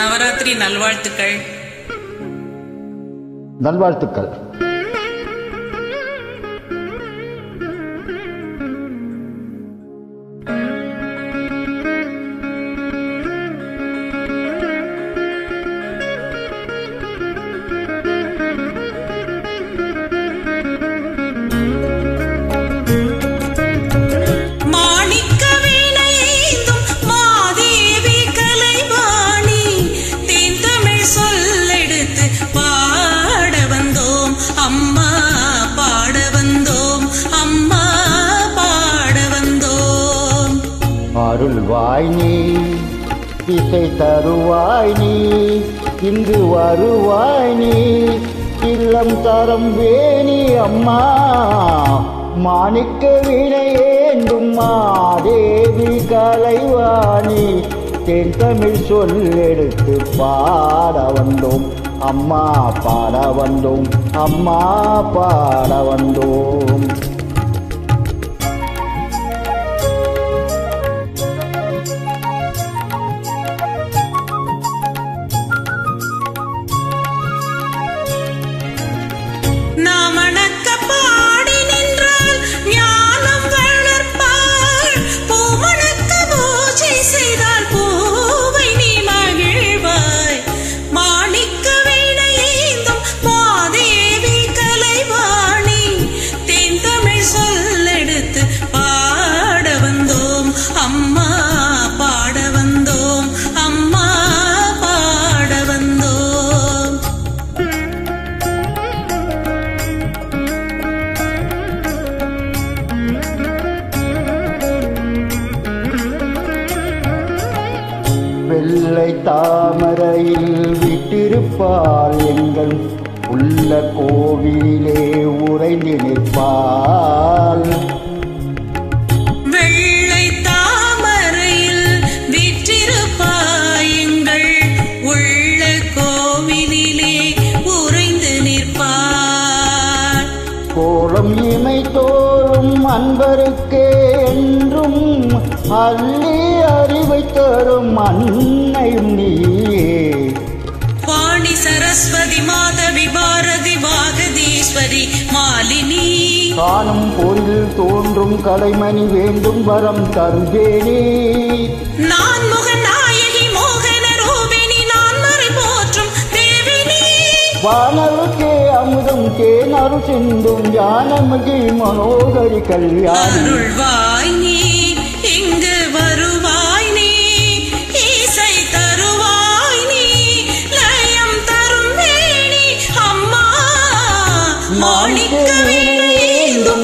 நவராத்திரி நல்வாழ்த்துக்கள். நல்வாழ்த்துக்கள். அருள்வாய் நீ திசை தருவாய் நீ இங்கு வருவாய் நீ இல்லம் தரம் வேணி அம்மா மாணிக்க வினையேண்டும் மாதேவி கலைவாணி தென் தமிழ் சொல்லெடுத்து பாட வந்தோம் அம்மா பாட வந்தோம் அம்மா பாட வந்தோம். வெள்ளை தாமரையில் விட்டிருப்பாள் எங்கள் உள்ள கோவிலே உறைந்து நிற்பாள். அன்பருக்கே என்றும் அள்ளி அறிவை தரும் அன்னையும் நீயே. வாணி சரஸ்வதி மாதவி பாரதி வாகதீஸ்வரி மாலினி. காணும் பொருள் தோன்றும் கலைமணி வேண்டும் வரம் தருவேனே நான் முக நாயகி மோகன ரூபிணி நான் மறை போற்றும் தேவினி. வானருக்கே நறு சிந்தும் ஞானமிகு மனோகரி கல்யாணி. அருள்வாய் நீ இங்கு வருவாய் நீ இசை தருவாய் நீ லயம் தரும் வேணி அம்மா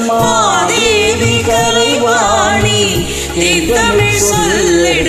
மாதேவி கலைவாணி தமிழ் சொல்லிட.